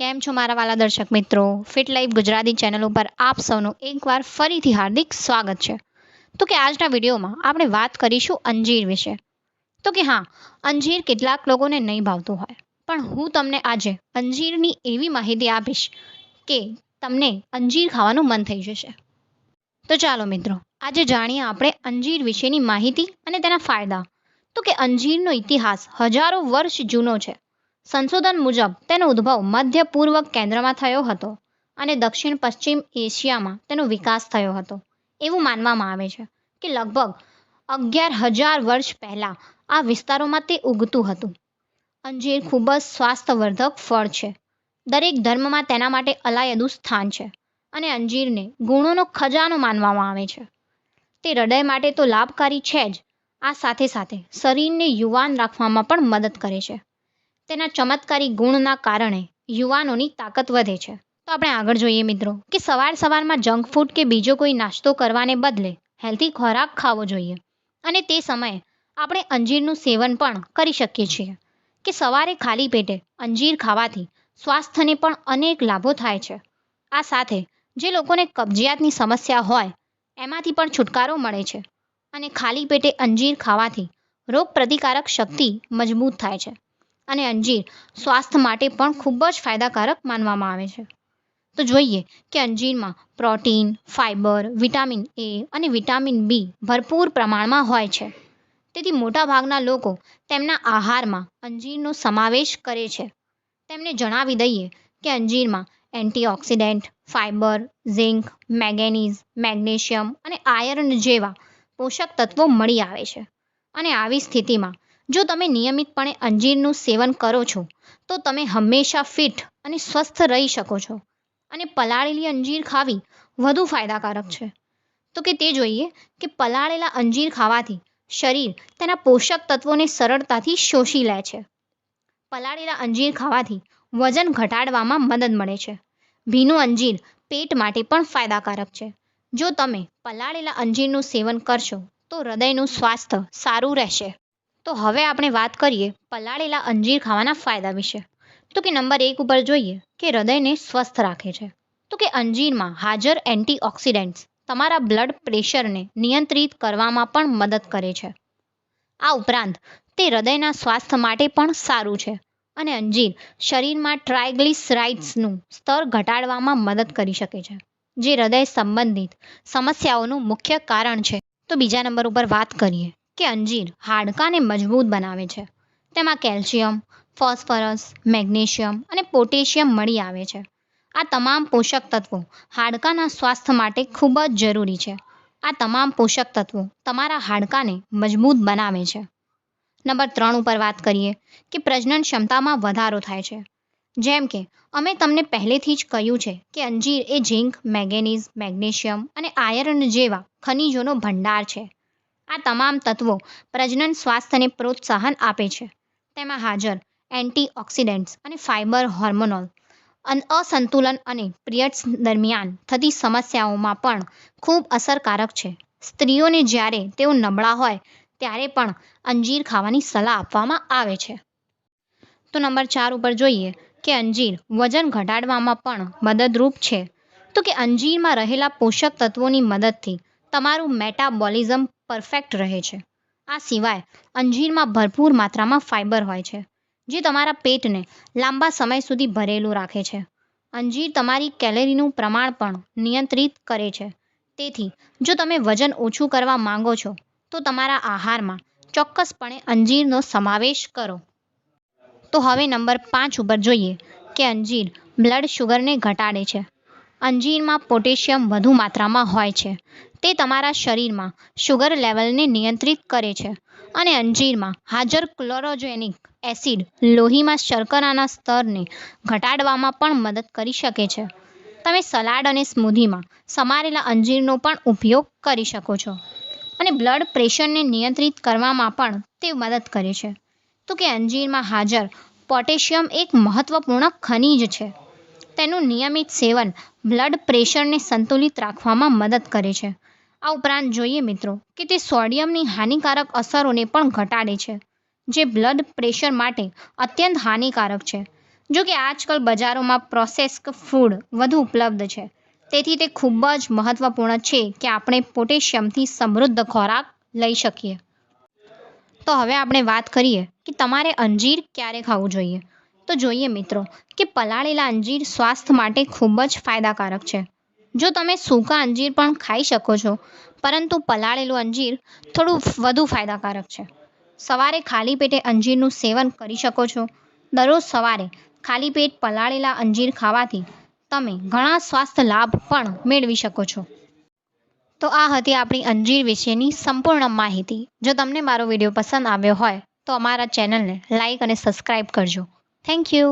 કેમ છો મારા વાલા દર્શક મિત્રો? ફિટ લાઈફ ગુજરાતી ચેનલ ઉપર આપ સૌનું એકવાર ફરીથી હાર્દિક સ્વાગત છે. તો કે આજના વિડીયોમાં આપણે વાત કરીશું અંજીર વિશે. તો કે હા, અંજીર કેટલાક લોકોને નહીં ભાવતું હોય. પણ હું તમને આજે અંજીરની એવી માહિતી આપીશ કે તમને અંજીર ખાવાનું મન થઈ જશે. તો ચાલો મિત્રો, આજે જાણીએ આપણે અંજીર વિશેની માહિતી અને તેના ફાયદા. તો કે અંજીરનો ઇતિહાસ હજારો વર્ષ જૂનો છે. સંશોધન મુજબ, તેનો ઉદ્ભવ મધ્ય પૂર્વ કેન્દ્રમાં થયો હતો અને દક્ષિણ પશ્ચિમ એશિયામાં તેનો વિકાસ થયો હતો. એવું માનવામાં આવે છે કે લગભગ અગિયાર હજાર વર્ષ પહેલાં આ વિસ્તારોમાં તે ઉગતું હતું. અંજીર ખૂબ જ સ્વાસ્થ્યવર્ધક ફળ છે. દરેક ધર્મમાં તેના માટે અલાયદું સ્થાન છે અને અંજીરને ગુણોનો ખજાનો માનવામાં આવે છે. તે હૃદય માટે તો લાભકારી છે જ, આ સાથે સાથે શરીરને યુવાન રાખવામાં પણ મદદ કરે છે. તેના ચમત્કારી ગુણના કારણે યુવાનોની તાકાત વધે છે. તો આપણે આગળ જોઈએ મિત્રો, કે સવાર સવારમાં જંક ફૂડ કે બીજો કોઈ નાસ્તો કરવાને બદલે હેલ્ધી ખોરાક ખાવો જોઈએ. અને તે સમયે આપણે અંજીરનું સેવન પણ કરી શકીએ છીએ. કે સવારે ખાલી પેટે અંજીર ખાવાથી સ્વાસ્થ્યને પણ અનેક લાભો થાય છે. આ સાથે જે લોકોને કબજિયાતની સમસ્યા હોય, એમાંથી પણ છુટકારો મળે છે. અને ખાલી પેટે અંજીર ખાવાથી રોગ પ્રતિકારક શક્તિ મજબૂત થાય છે. અને અંજીર સ્વાસ્થ્ય માટે પણ ખૂબ જ ફાયદાકારક માનવામાં આવે છે. તો જોઈએ કે અંજીરમાં પ્રોટીન ફાઇબર વિટામિન એ અને વિટામિન બી ભરપૂર પ્રમાણમાં હોય છે. તેથી મોટાભાગના લોકો તેમના આહારમાં અંજીરનો સમાવેશ કરે છે. તેમને જણાવી દઈએ કે અંજીરમાં antioxidant fibre zinc, manganese, magnesium અને આયર્ન જેવા પોષક તત્વો મળી આવે છે. અને આવી સ્થિતિમાં જો તમે નિયમિતપણે અંજીરનું સેવન કરો છો, તો તમે હંમેશા ફિટ અને સ્વસ્થ રહી શકો છો. અને પલાળેલી અંજીર ખાવી વધુ ફાયદાકારક છે. તો કે તે જોઈએ કે પલાળેલા અંજીર ખાવાથી શરીર તેના પોષક તત્વોને સરળતાથી શોષી લે છે. પલાળેલા અંજીર ખાવાથી વજન ઘટાડવામાં મદદ મળે છે. ભીનું અંજીર પેટ માટે પણ ફાયદાકારક છે. જો તમે પલાળેલા અંજીરનું સેવન કરશો, તો હૃદયનું સ્વાસ્થ્ય સારું રહેશે. તો હવે આપણે વાત કરીએ પલાળેલા અંજીર ખાવાના ફાયદા વિશે. તો કે નંબર એક ઉપર જોઈએ કે હૃદયને સ્વસ્થ રાખે છે. તો કે અંજીરમાં હાજર એન્ટીઓક્સિડન્ટ્સ તમારા બ્લડ પ્રેશરને નિયંત્રિત કરવામાં પણ મદદ કરે છે. આ ઉપરાંત તે હૃદયના સ્વાસ્થ્ય માટે પણ સારું છે અને અંજીર શરીરમાં ટ્રાયગ્લિસરાઇડ્સનું સ્તર ઘટાડવામાં મદદ કરી શકે છે, જે હૃદય સંબંધિત સમસ્યાઓનું મુખ્ય કારણ છે. તો બીજા નંબર ઉપર વાત કરીએ કે અંજીર હાડકાને મજબૂત બનાવે છે. તેમાં કેલ્શિયમ, ફોસ્ફરસ, મેગ્નેશિયમ અને પોટેશિયમ મળી આવે છે. આ તમામ પોષક તત્વો હાડકાના સ્વાસ્થ્ય માટે ખૂબ જ જરૂરી છે. આ તમામ પોષક તત્વો તમારા હાડકાને મજબૂત બનાવે છે. નંબર ત્રણ ઉપર વાત કરીએ કે પ્રજનન ક્ષમતામાં વધારો થાય છે. જેમ કે, અમે તમને પહેલેથી જ કહ્યું છે કે અંજીર એ ઝીંક, મેંગેનીઝ, મેગ્નેશિયમ અને આયર્ન જેવા ખનિજોનો ભંડાર છે. આ તમામ તત્વો પ્રજનન સ્વાસ્થ્યને પ્રોત્સાહન આપે છે. તેમાં હાજર એન્ટીઓક્સિડન્ટ્સ અને ફાઇબર હોર્મોનોલ. અસંતુલન અને પિરિયડ્સ દરમિયાન થતી સમસ્યાઓમાં પણ ખૂબ અસરકારક છે. સ્ત્રીઓને જ્યારે તેઓ નબળા હોય, ત્યારે પણ અંજીર ખાવાની સલાહ આપવામાં આવે છે. તો નંબર ચાર ઉપર જોઈએ કે અંજીર વજન ઘટાડવામાં પણ મદદરૂપ છે. તો કે અંજીરમાં રહેલા પોષક તત્વોની મદદથી તમારું મેટાબોલિઝમ પરફેક્ટ રહે છે. આ સિવાય, અંજીરમાં ભરપૂર માત્રામાં ફાઇબર હોય છે, જે તમારા પેટને લાંબા સમય સુધી ભરેલું રાખે છે. અંજીર તમારી કેલેરીનું પ્રમાણ પણ નિયંત્રિત કરે છે. તેથી, જો તમે વજન ઓછું કરવા માંગો છો, તો તમારા આહારમાં ચોક્કસપણે અંજીરનો સમાવેશ કરો. તો હવે નંબર પાંચ ઉપર જોઈએ કે અંજીર બ્લડ શુગરને ઘટાડે છે. અંજીરમાં પોટેશિયમ વધુ માત્રામાં હોય છે. તે તમારા શરીરમાં શુગર લેવલને નિયંત્રિત કરે છે અને અંજીરમાં હાજર ક્લોરોજેનિક એસિડ લોહીમાં શર્કરાના સ્તરને ઘટાડવામાં પણ મદદ કરી શકે છે. તમે સલાડ અને સ્મૂધીમાં સમારેલા અંજીરનો પણ ઉપયોગ કરી શકો છો અને બ્લડ પ્રેશરને નિયંત્રિત કરવામાં પણ તે મદદ કરે છે. તો કે અંજીરમાં હાજર પોટેશિયમ એક મહત્વપૂર્ણ ખનિજ છે. તેનું નિયમિત સેવન બ્લડ પ્રેશરને સંતુલિત રાખવામાં મદદ કરે છે. આ ઉપરાંત જોઈએ મિત્રો કે તે સોડિયમની હાનિકારક અસરોને પણ ઘટાડે છે, જે બ્લડ પ્રેશર માટે અત્યંત હાનિકારક છે. જો કે આજકાલ બજારોમાં પ્રોસેસ્ક ફૂડ વધુ ઉપલબ્ધ છે, તેથી તે ખૂબ જ મહત્ત્વપૂર્ણ છે કે આપણે પોટેશિયમથી સમૃદ્ધ ખોરાક લઈ શકીએ. તો હવે આપણે વાત કરીએ કે તમારે અંજીર ક્યારે ખાવું જોઈએ. તો જોઈએ મિત્રો કે પલાળેલા અંજીર સ્વાસ્થ્ય માટે ખૂબ જ ફાયદાકારક છે. જો તમે સૂકા અંજીર પણ ખાઈ શકો છો, પરંતુ પલાળેલું અંજીર થોડું વધુ ફાયદાકારક છે. સવારે ખાલી પેટે અંજીરનું સેવન કરી શકો છો. દરરોજ સવારે ખાલી પેટ પલાળેલા અંજીર ખાવાથી તમે ઘણા સ્વાસ્થ્ય લાભ પણ મેળવી શકો છો. તો આ હતી આપણી અંજીર વિશેની સંપૂર્ણ માહિતી. જો તમને મારો વીડિયો પસંદ આવ્યો હોય તો અમારા ચેનલને લાઈક અને સબસ્ક્રાઈબ કરજો. Thank you.